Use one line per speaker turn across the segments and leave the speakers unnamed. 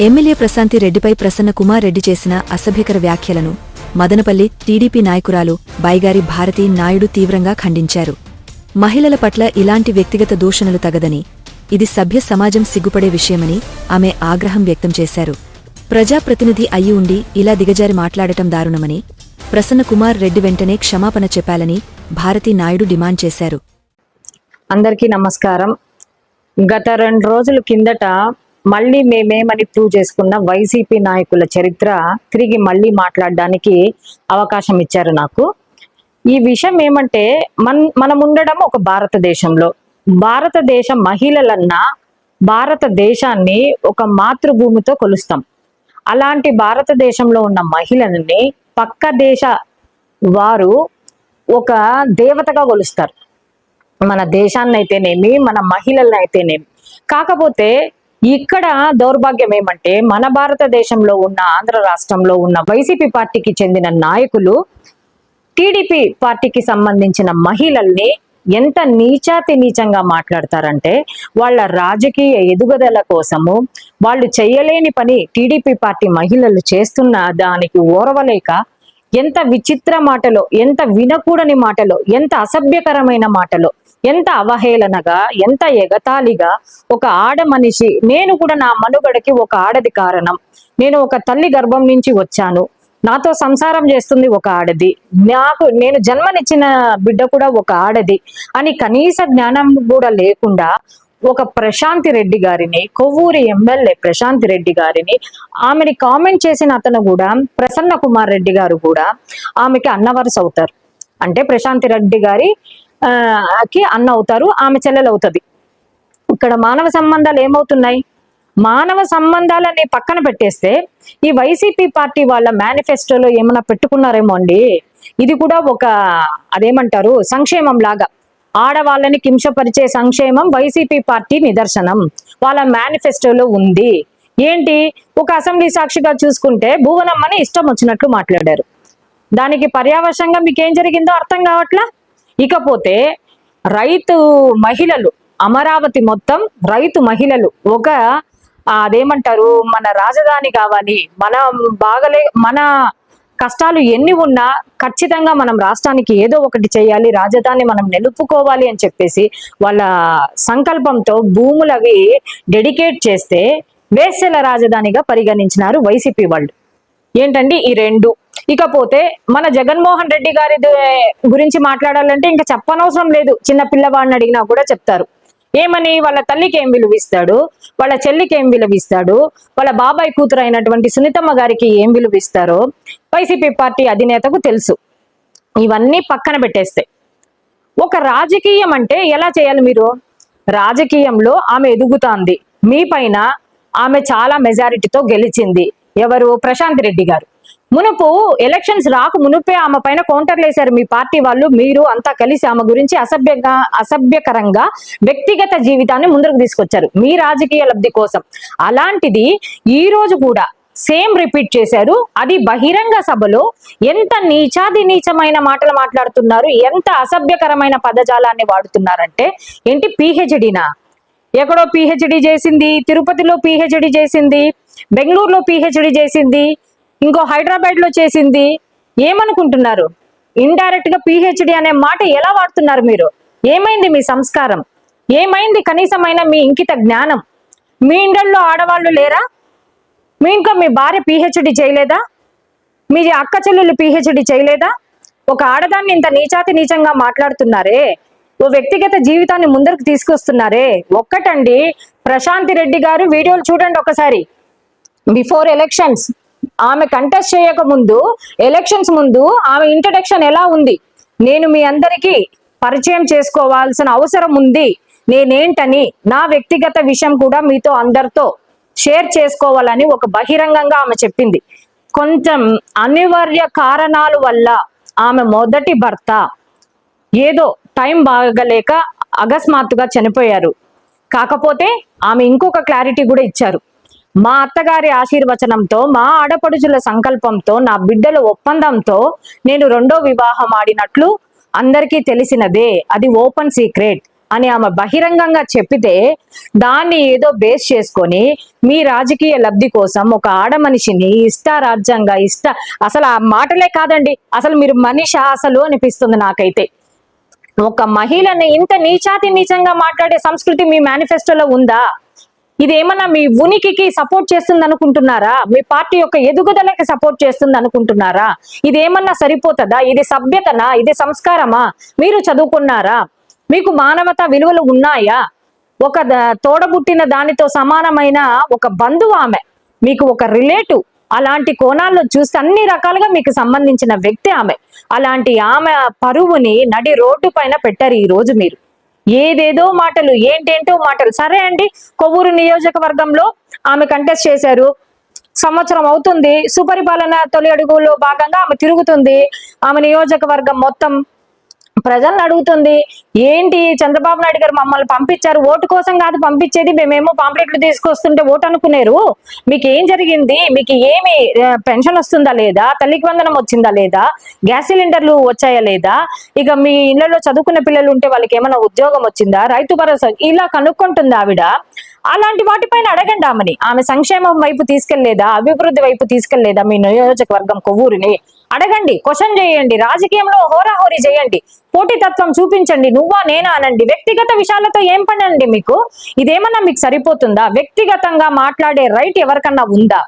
MLA Prashanti రెడ్డిపై ప్రసన్న కుమార్ రెడ్డి చేసిన అసభ్యకర వ్యాఖ్యలను మదనపల్లి టీడీపీ నాయకురాలు బైగారి భారతీ నాయుడు తీవ్రంగా ఖండించారు. మహిళల పట్ల ఇలాంటి వ్యక్తిగత దూషణలు తగదని ఇది సభ్య సమాజం సిగ్గుపడే విషయమని ఆమె ఆగ్రహం వ్యక్తం చేశారు. ప్రజాప్రతినిధి అయి ఉండి ఇలా దిగజారి మాట్లాడటం దారుణమని ప్రసన్న కుమార్ రెడ్డి వెంటనే క్షమాపణ చెప్పాలని భారతీ నాయుడు డిమాండ్ చేశారు.
అందరికీ నమస్కారం. గత రెండు రోజుల కిందట మళ్ళీ మేమేమని ప్రూవ్ చేసుకున్న వైసీపీ నాయకుల చరిత్ర తిరిగి మళ్ళీ మాట్లాడడానికి అవకాశం ఇచ్చారు నాకు. ఈ విషయం ఏమంటే మన మనం ఉండడం ఒక భారతదేశంలో. భారతదేశ మహిళలన్నా భారతదేశాన్ని ఒక మాతృభూమితో కొలుస్తాం. అలాంటి భారతదేశంలో ఉన్న మహిళలని పక్క దేశ వారు ఒక దేవతగా కొలుస్తారు. మన దేశాన్ని అయితేనేమి మన మహిళలను అయితేనేమి కాకపోతే ఇక్కడ దౌర్భాగ్యం ఏమంటే మన భారతదేశంలో ఉన్న ఆంధ్ర రాష్ట్రంలో ఉన్న వైసీపీ పార్టీకి చెందిన నాయకులు టీడీపీ పార్టీకి సంబంధించిన మహిళల్ని ఎంత నీచాతి నీచంగా మాట్లాడతారంటే వాళ్ళ రాజకీయ ఎదుగుదల కోసము వాళ్ళు చేయలేని పని టీడీపీ పార్టీ మహిళలు చేస్తున్న దానికి ఓర్వలేక ఎంత విచిత్ర మాటలో ఎంత వినకూడని మాటలో ఎంత అసభ్యకరమైన మాటలో ఎంత అవహేళనగా ఎంత ఎగతాళిగా ఒక ఆడ మనిషి నేను కూడా నా మనుగడకి ఒక ఆడది కారణం. నేను ఒక తల్లి గర్భం నుంచి వచ్చాను. నాతో సంసారం చేస్తుంది ఒక ఆడది. నాకు నేను జన్మనిచ్చిన బిడ్డ కూడా ఒక ఆడది. అని కనీస జ్ఞానం కూడా లేకుండా ఒక ప్రశాంతి రెడ్డి గారిని కొవ్వూరి ఎమ్మెల్యే ప్రశాంతి రెడ్డి గారిని ఆమెని కామెంట్ చేసిన అతను కూడా ప్రసన్న కుమార్ రెడ్డి గారు కూడా ఆమెకి అన్నవరస అవుతారు అంటే ప్రశాంతి రెడ్డి గారి కి అన్న అవుతారు ఆమె చెల్లెలు అవుతుంది. ఇక్కడ మానవ సంబంధాలు ఏమవుతున్నాయి? మానవ సంబంధాలని పక్కన పెట్టేస్తే ఈ వైసీపీ పార్టీ వాళ్ళ మేనిఫెస్టోలో ఏమైనా పెట్టుకున్నారేమో అండి? ఇది కూడా ఒక అదేమంటారు సంక్షేమం లాగా. ఆడవాళ్ళని కించపరిచే సంక్షేమం వైసీపీ పార్టీ నిదర్శనం. వాళ్ళ మేనిఫెస్టోలో ఉంది. ఏంటి? ఒక అసెంబ్లీ సాక్షిగా చూసుకుంటే భువనమ్మని ఇష్టం వచ్చినట్లు మాట్లాడారు. దానికి పర్యావశంగా మీకు ఏం జరిగిందో అర్థం కావట్లా? ఇకపోతే రైతు మహిళలు అమరావతి మొత్తం రైతు మహిళలు. ఒక అదేమంటారు మన రాజధాని కావాలి. మన బాగలే మన కష్టాలు ఎన్ని ఉన్నా ఖచ్చితంగా మనం రాష్ట్రానికి ఏదో ఒకటి చేయాలి రాజధాని మనం నిలుపుకోవాలి అని చెప్పేసి వాళ్ళ సంకల్పంతో భూములు అవి డెడికేట్ చేస్తే వేసెల రాజధానిగా పరిగణించినారు వైసీపీ వాళ్ళు. ఏంటండి ఈ రెండు? ఇకపోతే మన జగన్మోహన్ రెడ్డి గారి గురించి మాట్లాడాలంటే ఇంకా చెప్పనవసరం లేదు. చిన్న పిల్లవాడిని అడిగినా కూడా చెప్తారు. ఏమని? వాళ్ళ తల్లికి ఏం విలువిస్తాడు వాళ్ళ చెల్లికి ఏం విలువిస్తాడు వాళ్ళ బాబాయ్ కూతురు అయినటువంటి సునీతమ్మ గారికి ఏం విలువిస్తారో వైసీపీ పార్టీ అధినేతకు తెలుసు. ఇవన్నీ పక్కన పెట్టేస్తే. ఒక రాజకీయం అంటే ఎలా చేయాలి మీరు? రాజకీయంలో ఆమె ఎదుగుతాంది. మీ పైన ఆమె చాలా మెజారిటీతో గెలిచింది. ఎవరు? ప్రశాంత్ రెడ్డి గారు. మునుపు ఎలక్షన్స్ రాక మునుపే ఆమె పైన కౌంటర్లు వేశారు మీ పార్టీ వాళ్ళు మీరు అంతా కలిసి ఆమె గురించి అసభ్యంగా అసభ్యకరంగా వ్యక్తిగత జీవితాన్ని ముందుకు తీసుకొచ్చారు. మీ రాజకీయ లబ్ధి కోసం. అలాంటిది ఈ రోజు కూడా సేమ్ రిపీట్ చేశారు. అది బహిరంగ సభలో ఎంత నీచాది నీచమైన మాటలు మాట్లాడుతున్నారు ఎంత అసభ్యకరమైన పదజాలాన్ని వాడుతున్నారంటే ఏంటి పిహెచ్డినా ఎక్కడో పిహెచ్డి చేసింది తిరుపతిలో పిహెచ్డి చేసింది బెంగళూరులో పిహెచ్డి చేసింది ఇంకో హైదరాబాద్లో చేసింది ఏమనుకుంటున్నారు? ఇండైరెక్ట్గా పిహెచ్డి అనే మాట ఎలా వాడుతున్నారు మీరు? ఏమైంది మీ సంస్కారం? ఏమైంది కనీసమైన మీ ఇంకిత జ్ఞానం? మీ ఇండల్లో ఆడవాళ్ళు లేరా? మీ ఇంట్లో మీ భార్య పిహెచ్డి చేయలేదా? మీ అక్క చెల్లెలు పిహెచ్డి చేయలేదా? ఒక ఆడదాన్ని ఇంత నీచాతి నీచంగా మాట్లాడుతున్నారే? ఓ వ్యక్తిగత జీవితాన్ని ముందరకు తీసుకొస్తున్నారే? ఒక్కటండి. ప్రశాంతి రెడ్డి గారు వీడియోలు చూడండి ఒకసారి. బిఫోర్ ఎలక్షన్స్ ఆమె కంటెస్ట్ చేయక ముందు ఎలక్షన్స్ ముందు ఆమె ఇంట్రడక్షన్ ఎలా ఉంది? నేను మీ అందరికీ పరిచయం చేసుకోవాల్సిన అవసరం ఉంది. నేనేంటని నా వ్యక్తిగత విషయం కూడా మీతో అందరితో షేర్ చేసుకోవాలని ఒక బహిరంగంగా ఆమె చెప్పింది. కొంచెం అనివార్య కారణాల వల్ల ఆమె మొదటి భర్త ఏదో టైం బాగలేక అకస్మాత్తుగా చనిపోయారు. కాకపోతే ఆమె ఇంకొక క్లారిటీ కూడా ఇచ్చారు. మా అత్తగారి ఆశీర్వచనంతో మా ఆడపడుచుల సంకల్పంతో నా బిడ్డల ఒప్పందంతో నేను రెండో వివాహం ఆడినట్లు అందరికీ తెలిసినదే. అది ఓపెన్ సీక్రెట్ అని ఆమె బహిరంగంగా చెప్పితే దాన్ని ఏదో బేస్ చేసుకొని మీ రాజకీయ లబ్ధి కోసం ఒక ఆడ మనిషిని ఇష్టారాజ్యంగా ఇష్ట అసలు ఆ మాటలే కాదండి. అసలు మీరు మనిషి అసలు అనిపిస్తుంది నాకైతే. ఒక మహిళని ఇంత నీచాతి నీచంగా మాట్లాడే సంస్కృతి మీ మేనిఫెస్టోలో ఉందా? ఇదేమన్నా మీ ఉనికికి సపోర్ట్ చేస్తుంది అనుకుంటున్నారా మీ పార్టీ యొక్క ఎదుగుదలకి సపోర్ట్ చేస్తుంది అనుకుంటున్నారా ఇదేమన్నా సరిపోతుందా? ఇది సభ్యతనా? ఇది సంస్కారమా? మీరు చదువుకున్నారా? మీకు మానవత విలువలు ఉన్నాయా? ఒక తోడబుట్టిన దానితో సమానమైన ఒక బంధువు ఆమె మీకు ఒక రిలేటివ్ అలాంటి కోణాల్లో చూస్తే అన్ని రకాలుగా మీకు సంబంధించిన వ్యక్తి ఆమె. అలాంటి ఆమె పరువుని నడి రోడ్డు పైన పెట్టారు ఈ రోజు మీరు. ఏదేదో మాటలు ఏంటేంటో మాటలు. సరే అండి కొవ్వూరు నియోజకవర్గంలో ఆమె కంటెస్ట్ చేశారు. సంవత్సరం అవుతుంది. సుపరిపాలన తొలి అడుగులో భాగంగా ఆమె తిరుగుతుంది. ఆమె నియోజకవర్గం మొత్తం ప్రజలను అడుగుతుంది ఏంటి చంద్రబాబు నాయుడు గారు మమ్మల్ని పంపించారు? ఓటు కోసం కాదు పంపించేది మేమేమో పాంప్లెట్లు తీసుకొస్తుంటే ఓటు అనుకునేరు. మీకు ఏం జరిగింది? మీకు ఏమి పెన్షన్ వస్తుందా లేదా? తల్లికి వందనం వచ్చిందా లేదా? గ్యాస్ సిలిండర్లు వచ్చాయా లేదా? ఇక మీ ఇళ్ళలో చదువుకున్న పిల్లలు ఉంటే వాళ్ళకి ఏమైనా ఉద్యోగం వచ్చిందా? రైతు భరోసా ఇలా కనుక్కుంటుంది ఆవిడ. అలాంటి వాటిపైన అడగండి ఆమెని. ఆమె సంక్షేమం వైపు తీసుకెళ్ళేదా? అభివృద్ధి వైపు తీసుకెళ్ళేదా? మీ నియోజకవర్గం కొవ్వూరిని. అడగండి క్వశ్చన్ చేయండి రాజకీయంలో హోరాహోరీ చేయండి పోటీతత్వం చూపించండి నువ్వా నేనా అనండి వ్యక్తిగత విషయాలతో ఏం పని అండి మీకు? ఇదేమన్నా మీకు సరిపోతుందా? వ్యక్తిగతంగా మాట్లాడే రైట్ ఎవరికన్నా ఉందా?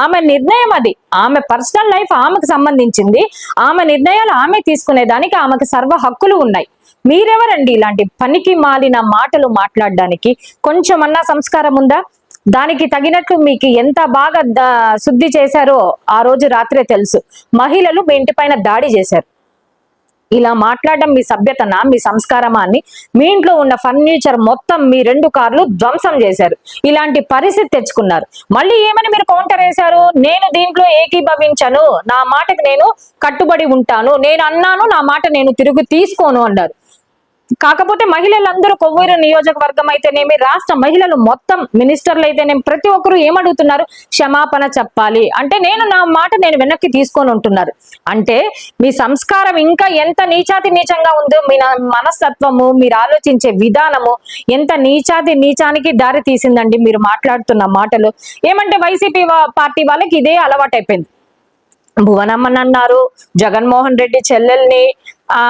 ఆమె నిర్ణయం అది. ఆమె పర్సనల్ లైఫ్ ఆమెకు సంబంధించింది. ఆమె నిర్ణయాలు ఆమె తీసుకునేదానికి ఆమెకు సర్వ హక్కులు ఉన్నాయి. మీరెవరండి ఇలాంటి పనికి మాలిన మాటలు మాట్లాడడానికి? కొంచెమన్నా సంస్కారం ఉందా? దానికి తగినట్లు మీకు ఎంత బాగా ద- శుద్ధి చేశారో ఆ రోజు రాత్రే తెలుసు. మహిళలు మీ ఇంటిపైన దాడి చేశారు. ఇలా మాట్లాడడం మీ సభ్యతన మీ సంస్కారమా అని మీ ఇంట్లో ఉన్న ఫర్నిచర్ మొత్తం మీ రెండు కార్లు ధ్వంసం చేశారు. ఇలాంటి పరిస్థితి తెచ్చుకున్నారు. మళ్ళీ ఏమని మీరు కౌంటర్ వేశారు? నేను దీంట్లో ఏకీభవించను. నా మాటకి నేను కట్టుబడి ఉంటాను. నేను అన్నాను నా మాట నేను తిరుగు తీసుకోను అన్నారు. కాకపోతే మహిళలందరూ కొవ్వూరు నియోజకవర్గం అయితేనేమి రాష్ట్ర మహిళలు మొత్తం మినిస్టర్లు అయితేనేమి ప్రతి ఒక్కరు ఏమడుగుతున్నారు? క్షమాపణ చెప్పాలి. అంటే నేను నా మాట నేను వెనక్కి తీసుకొని ఉంటున్నారు. అంటే మీ సంస్కారం ఇంకా ఎంత నీచాతి నీచంగా ఉందో మీ నా- మనస్తత్వము మీరు ఆలోచించే విధానము ఎంత నీచాతి నీచానికి దారి తీసిందండి మీరు మాట్లాడుతున్న మాటలు. ఏమంటే వైసీపీ పార్టీ వాళ్ళకి ఇదే అలవాటు అయిపోయింది భువనమ్మని అన్నారు జగన్మోహన్ రెడ్డి చెల్లెల్ని ఆ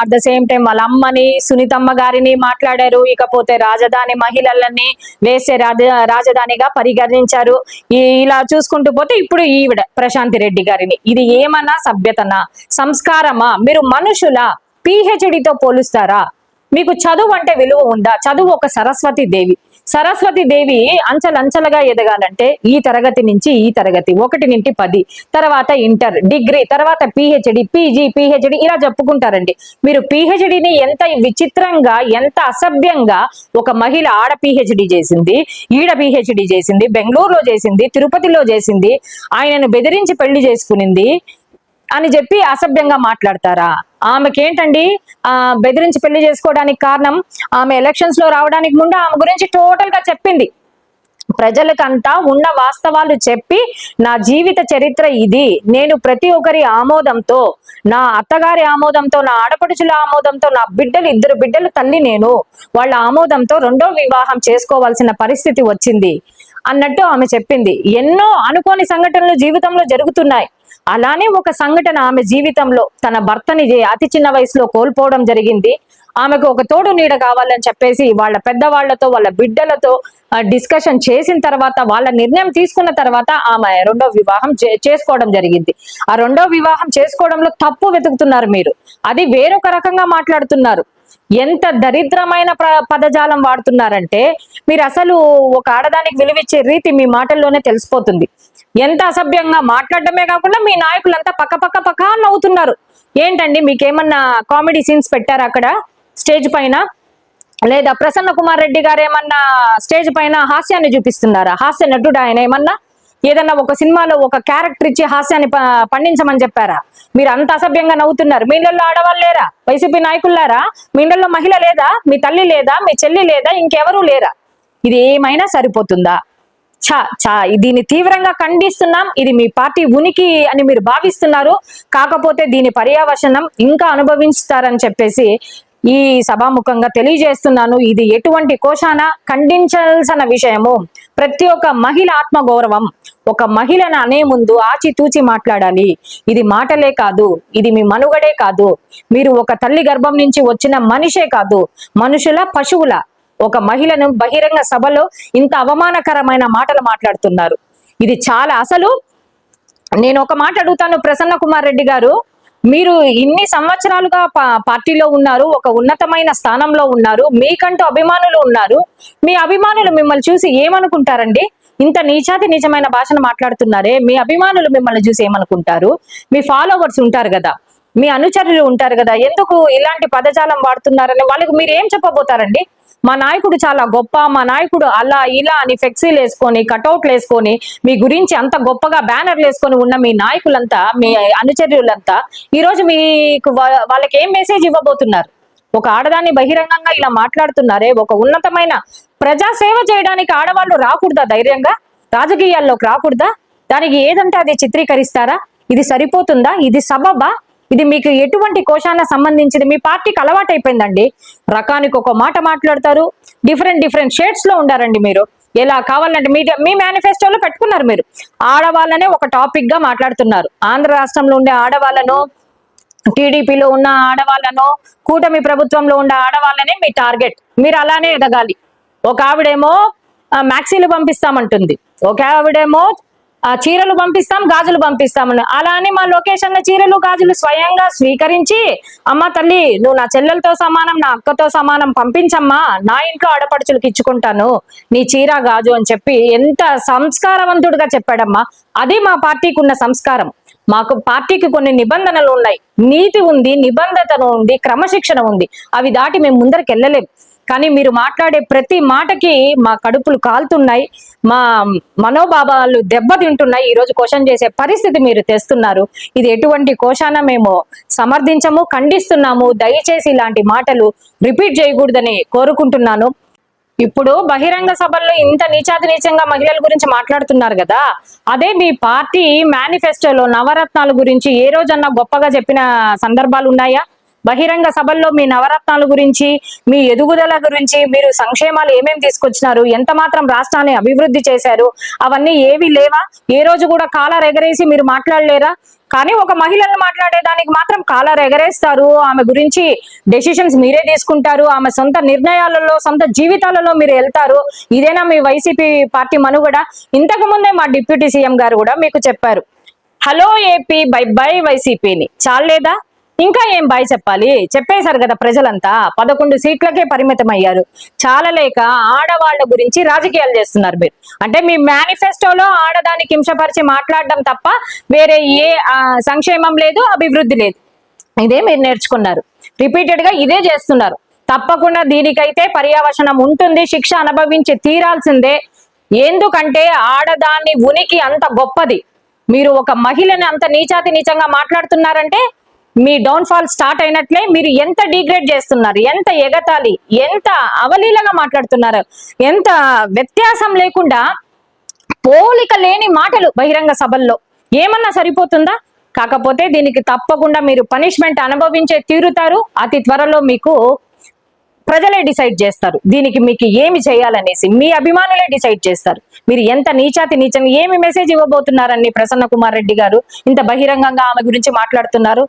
అట్ ద సేమ్ టైం వాళ్ళ అమ్మని సునీతమ్మ గారిని మాట్లాడారు. ఇకపోతే రాజధాని మహిళలని వేసే రాజ రాజధానిగా పరిగణించారు. ఇలా చూసుకుంటూ పోతే ఇప్పుడు ఈవిడ ప్రశాంతి రెడ్డి గారిని. ఇది ఏమన్నా సభ్యతనా? సంస్కారమా? మీరు మనుషుల? పిహెచ్డితో పోలుస్తారా? మీకు చదువు అంటే విలువ ఉందా? చదువు ఒక సరస్వతి దేవి. సరస్వతి దేవి అంచలంచలుగా ఎదగాలంటే ఈ తరగతి నుంచి ఈ తరగతి ఒకటి నుండి పది తర్వాత ఇంటర్ డిగ్రీ తర్వాత పిహెచ్డి పీజీ పిహెచ్డి ఇలా చెప్పుకుంటారండి. మీరు పిహెచ్డిని ఎంత విచిత్రంగా ఎంత అసభ్యంగా ఒక మహిళ ఆడ పిహెచ్డి చేసింది ఈడ పిహెచ్డి చేసింది బెంగళూరులో చేసింది తిరుపతిలో చేసింది ఆయనను బెదిరించి పెళ్ళి చేసుకునింది అని చెప్పి అసభ్యంగా మాట్లాడతారా? ఆమెకేంటండి? ఆ బెదిరించి పెళ్ళి చేసుకోవడానికి కారణం ఆమె ఎలక్షన్స్లో రావడానికి ముందు ఆమె గురించి టోటల్గా చెప్పింది. ప్రజలకంతా ఉన్న వాస్తవాలు చెప్పి నా జీవిత చరిత్ర ఇది. నేను ప్రతి ఒక్కరి ఆమోదంతో నా అత్తగారి ఆమోదంతో నా ఆడపడుచుల ఆమోదంతో నా బిడ్డలు ఇద్దరు బిడ్డలు తల్లి నేను. వాళ్ళ ఆమోదంతో రెండో వివాహం చేసుకోవాల్సిన పరిస్థితి వచ్చింది. అన్నట్టు ఆమె చెప్పింది. ఎన్నో అనుకోని సంఘటనలు జీవితంలో జరుగుతున్నాయి. అలానే ఒక సంఘటన ఆమె జీవితంలో తన భర్తని అతి చిన్న వయసులో కోల్పోవడం జరిగింది. ఆమెకు ఒక తోడు నీడ కావాలని చెప్పేసి వాళ్ళ పెద్దవాళ్ళతో వాళ్ళ బిడ్డలతో డిస్కషన్ చేసిన తర్వాత వాళ్ళ నిర్ణయం తీసుకున్న తర్వాత ఆమె రెండో వివాహం చే- చేసుకోవడం జరిగింది. ఆ రెండో వివాహం చేసుకోవడంలో తప్పు వెతుకుతున్నారు మీరు. అది వేరొక రకంగా మాట్లాడుతున్నారు. ఎంత దరిద్రమైన పదజాలం వాడుతున్నారంటే మీరు అసలు ఒక ఆడదానికి విలువిచ్చే రీతి మీ మాటల్లోనే తెలిసిపోతుంది. ఎంత అసభ్యంగా మాట్లాడడమే కాకుండా మీ నాయకులంతా పక్క పక్క పక్క నవ్వుతున్నారు. ఏంటండి మీకేమన్నా కామెడీ సీన్స్ పెట్టారా అక్కడ? స్టేజ్ పైన లేదా ప్రసన్న కుమార్ రెడ్డి గారు ఏమన్నా స్టేజ్ పైన హాస్యాన్ని చూపిస్తున్నారా? హాస్య నటుడు ఆయన ఏమన్నా? ఏదన్నా ఒక సినిమాలో ఒక క్యారెక్టర్ ఇచ్చి హాస్యాన్ని పండించమని చెప్పారా? మీరు అంత అసభ్యంగా నవ్వుతున్నారు. మీ ఇళ్ళల్లో ఆడవాళ్ళు లేరా? వైసీపీ నాయకులారా మీ ఇళ్ళల్లో మహిళ లేదా? మీ తల్లి లేదా? మీ చెల్లి లేదా? ఇంకెవరూ లేరా? ఇది ఏమైనా సరిపోతుందా? చా చా దీన్ని తీవ్రంగా ఖండిస్తున్నాం. ఇది మీ పార్టీ ఉనికి అని మీరు భావిస్తున్నారు. కాకపోతే దీని పర్యావసనం ఇంకా అనుభవించుతారని చెప్పేసి ఈ సభాముఖంగా తెలియజేస్తున్నాను. ఇది ఎటువంటి కోశాన ఖండించాల్సిన విషయము. ప్రతి ఒక్క మహిళ ఆత్మగౌరవం. ఒక మహిళను అనే ముందు ఆచితూచి మాట్లాడాలి. ఇది మాటలే కాదు ఇది మీ మనుగడే కాదు. మీరు ఒక తల్లి గర్భం నుంచి వచ్చిన మనిషే కాదు మనుషుల పశువుల. ఒక మహిళను బహిరంగ సభలో ఇంత అవమానకరమైన మాటలు మాట్లాడుతున్నారు. ఇది చాలా అసలు. నేను ఒక మాట అడుగుతాను ప్రసన్న కుమార్ రెడ్డి గారు. మీరు ఇన్ని సంవత్సరాలుగా పార్టీలో ఉన్నారు ఒక ఉన్నతమైన స్థానంలో ఉన్నారు మీకంటూ అభిమానులు ఉన్నారు. మీ అభిమానులు మిమ్మల్ని చూసి ఏమనుకుంటారండి? ఇంత నీచాతి నిజమైన భాషను మాట్లాడుతున్నారే మీ అభిమానులు మిమ్మల్ని చూసి ఏమనుకుంటారు? మీ ఫాలోవర్స్ ఉంటారు కదా మీ అనుచరులు ఉంటారు కదా ఎందుకు ఇలాంటి పదజాలం వాడుతున్నారని వాళ్ళకి మీరు ఏం చెప్పబోతారండి? మా నాయకుడు చాలా గొప్ప మా నాయకుడు అలా ఇలా అని ఫ్లెక్సీలు వేసుకొని కటౌట్లు వేసుకొని మీ గురించి అంత గొప్పగా బ్యానర్లు వేసుకొని ఉన్న మీ నాయకులంతా మీ అనుచరులంతా ఈ రోజు మీకు వాళ్ళకి ఏం మెసేజ్ ఇవ్వబోతున్నారు? ఒక ఆడదాన్ని బహిరంగంగా ఇలా మాట్లాడుతున్నారే ఒక ఉన్నతమైన ప్రజా సేవ చేయడానికి ఆడవాళ్ళు రాకూడదా ధైర్యంగా? రాజకీయాల్లోకి రాకూడదా? దానికి ఏదంటే అది చిత్రీకరిస్తారా? ఇది సరిపోతుందా? ఇది సబబా? ఇది మీకు ఎటువంటి కోశాన సంబంధించింది మీ పార్టీకి అలవాటు అయిపోయిందండి. రకానికి ఒక మాట మాట్లాడతారు. డిఫరెంట్ డిఫరెంట్ షేడ్స్లో ఉండారండి మీరు. ఎలా కావాలంటే మీ మీ మేనిఫెస్టోలో పెట్టుకున్నారు మీరు. ఆడవాళ్ళనే ఒక టాపిక్గా మాట్లాడుతున్నారు. ఆంధ్ర రాష్ట్రంలో ఉండే ఆడవాళ్ళను టీడీపీలో ఉన్న ఆడవాళ్ళను కూటమి ప్రభుత్వంలో ఉన్న ఆడవాళ్ళనే మీ టార్గెట్. మీరు అలానే ఎదగాలి. ఒక ఆవిడేమో మ్యాక్సీలు పంపిస్తామంటుంది. ఒక ఆవిడేమో చీరలు పంపిస్తాం గాజులు పంపిస్తామని. అలా అని మా లొకేషన్లో చీరలు గాజులు స్వయంగా స్వీకరించి అమ్మ తల్లి నువ్వు నా చెల్లెలతో సమానం నా అక్కతో సమానం పంపించమ్మా నా ఇంట్లో ఆడపడుచులకు ఇచ్చుకుంటాను నీ చీర గాజు అని చెప్పి ఎంత సంస్కారవంతుడిగా చెప్పాడమ్మా. అది మా పార్టీకి ఉన్న సంస్కారం. మాకు పార్టీకి కొన్ని నిబంధనలు ఉన్నాయి. నీతి ఉంది నిబంధతను ఉంది క్రమశిక్షణ ఉంది. అవి దాటి మేము ముందరికి వెళ్ళలేం కానీ మీరు మాట్లాడే ప్రతి మాటకి మా కడుపులు కాలుతున్నాయి మా మనోభావాలు దెబ్బతింటున్నాయి. ఈరోజు రోజు క్వశ్చన్ చేసే పరిస్థితి మీరు తెస్తున్నారు. ఇది ఎటువంటి కోశాన మేము సమర్థించము ఖండిస్తున్నాము. దయచేసి ఇలాంటి మాటలు రిపీట్ చేయకూడదని కోరుకుంటున్నాను. ఇప్పుడు బహిరంగ సభల్లో ఇంత నీచాతి నీచంగా మహిళల గురించి మాట్లాడుతున్నారు కదా. అదే మీ పార్టీ మేనిఫెస్టోలో నవరత్నాల గురించి ఏ రోజన్నా గొప్పగా చెప్పిన సందర్భాలు ఉన్నాయా? బహిరంగ సభల్లో మీ నవరత్నాల గురించి మీ ఎదుగుదల గురించి మీరు సంక్షేమాలు ఏమేమి తీసుకొచ్చినారు ఎంత మాత్రం రాష్ట్రాన్ని అభివృద్ధి చేశారు అవన్నీ ఏవి లేవా? ఏ రోజు కూడా కాలర్ ఎగరేసి మీరు మాట్లాడలేరా? కానీ ఒక మహిళను మాట్లాడేదానికి మాత్రం కాలర్ ఎగరేస్తారు. ఆమె గురించి డెసిషన్స్ మీరే తీసుకుంటారు. ఆమె సొంత నిర్ణయాలలో సొంత జీవితాలలో మీరు వెళ్తారు. ఇదేనా మీ వైసీపీ పార్టీ మనుగడ? ఇంతకు ముందే మా డిప్యూటీ సీఎం గారు కూడా మీకు చెప్పారు. హలో ఏపీ బై బై వైసీపీని. చాలేదా? ఇంకా ఏం బాయ్ చెప్పాలి? చెప్పేశారు కదా ప్రజలంతా. పదకొండు సీట్లకే పరిమితం అయ్యారు చాలలేక ఆడవాళ్ళ గురించి రాజకీయాలు చేస్తున్నారు మీరు. అంటే మీ మేనిఫెస్టోలో ఆడదాన్ని కింసపరిచి మాట్లాడడం తప్ప వేరే ఏ సంక్షేమం లేదు అభివృద్ధి లేదు. ఇదే మీరు నేర్చుకున్నారు. రిపీటెడ్గా ఇదే చేస్తున్నారు. తప్పకుండా దీనికైతే పర్యావసనం ఉంటుంది. శిక్ష అనుభవించి తీరాల్సిందే. ఎందుకంటే ఆడదాని ఉనికి అంత గొప్పది. మీరు ఒక మహిళని అంత నీచాతి నీచంగా మాట్లాడుతున్నారంటే మీ డౌన్ ఫాల్ స్టార్ట్ అయినట్లే మీరు ఎంత డిగ్రేడ్ చేస్తున్నారు ఎంత ఎగతాళి ఎంత అవలీలగా మాట్లాడుతున్నారు ఎంత వ్యత్యాసం లేకుండా పోలిక లేని మాటలు బహిరంగ సభల్లో. ఏమన్నా సరిపోతుందా? కాకపోతే దీనికి తప్పకుండా మీరు పనిష్మెంట్ అనుభవించే తీరుతారు అతి త్వరలో మీకు ప్రజలే డిసైడ్ చేస్తారు. దీనికి మీకు ఏమి చేయాలనేసి మీ అభిమానులే డిసైడ్ చేస్తారు. మీరు ఎంత నీచాతి నీచని ఏమి మెసేజ్ ఇవ్వబోతున్నారని ప్రసన్న కుమార్ రెడ్డి గారు ఇంత బహిరంగంగా ఆమె గురించి మాట్లాడుతున్నారు.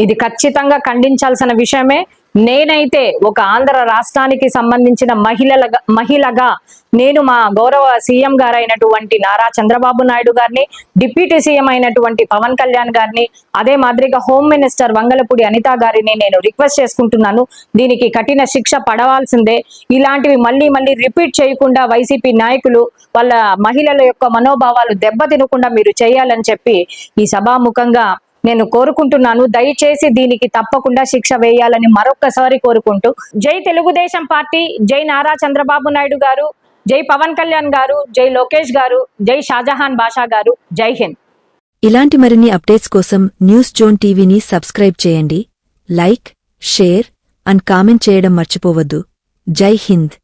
ఇది ఖచ్చితంగా ఖండించాల్సిన విషయమే. నేనైతే ఒక ఆంధ్ర రాష్ట్రానికి సంబంధించిన మహిళల మహిళగా నేను మా గౌరవ సీఎం గారైనటువంటి నారా చంద్రబాబు నాయుడు గారిని డిప్యూటీ సీఎం అయినటువంటి పవన్ కళ్యాణ్ గారిని అదే మాదిరిగా హోమ్ మినిస్టర్ వంగలపూడి అనిత గారిని నేను రిక్వెస్ట్ చేసుకుంటున్నాను. దీనికి కఠిన శిక్ష పడవాల్సిందే. ఇలాంటివి మళ్ళీ మళ్ళీ రిపీట్ చేయకుండా వైసీపీ నాయకులు వాళ్ళ మహిళల యొక్క మనోభావాలు దెబ్బతినకుండా మీరు చేయాలని చెప్పి ఈ సభాముఖంగా నేను కోరుకుంటున్నాను. దయచేసి దీనికి తప్పకుండా శిక్ష వేయాలని మరొక్కసారి కోరుకుంటూ జై తెలుగుదేశం పార్టీ జై నారా చంద్రబాబు నాయుడు గారు జై పవన్ కళ్యాణ్ గారు జై లోకేష్ గారు జై షాజహాన్ బాషా గారు. జై హింద్.
ఇలాంటి మరిన్ని అప్డేట్స్ కోసం న్యూస్ జోన్ టీవీని సబ్స్క్రైబ్ చేయండి. లైక్ షేర్ అండ్ కామెంట్ చేయడం మర్చిపోవద్దు. జై హింద్.